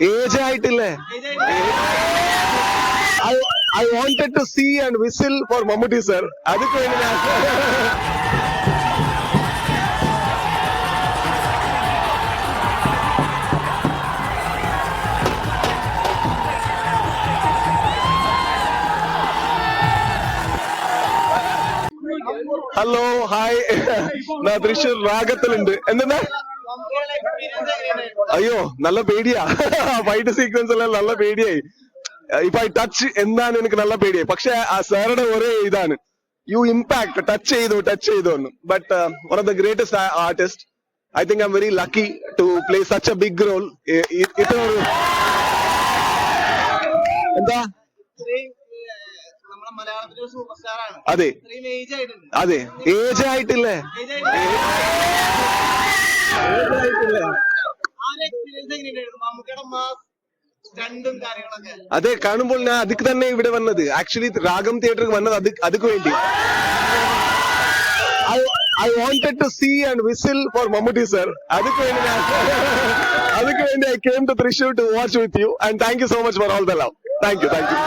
Age ആയിട്ടില്ലേ? I wanted to see and whistle for Mammootty sir അത് വേണ്ടി hello hi ഞാൻ തൃശ്ശൂർ രാഗത്തിലുണ്ട്. എന്തെന്നാ? അയ്യോ നല്ല പേടിയാ. ഫൈറ്റ് സീക്വൻസ് എല്ലാം നല്ല പേടിയായി. ഇപ്പൊ ഐ ടച്ച് എന്താണ് എനിക്ക് നല്ല പേടിയായി. പക്ഷെ ആ സാറുടെ ഒരേ ഇതാണ്. യു ഇമ്പാക്ട് ടച്ച് ചെയ്തു ടച്ച് ചെയ്തു എന്ന്. But one of the greatest artist I think I'm very lucky to play such a big role ഇത്ര ഒരു എന്താ? അതെ. അതെ. ഏജ് ആയിട്ടില്ലേ? അതെ കാണുമ്പോൾ ഞാൻ അതിക്ക് തന്നെ ഇവിടെ വന്നത്. ആക്ച്വലി രാഗം തിയേറ്ററിൽ വന്നത് അത് അതുക്ക് വേണ്ടി. I wanted to see and whistle for Mammootty sir അതുക്ക് വേണ്ടി ഞാൻ അതുക്ക് വേണ്ടി I came to Thrissur to watch with you and thank you so much for all the love thank you thank you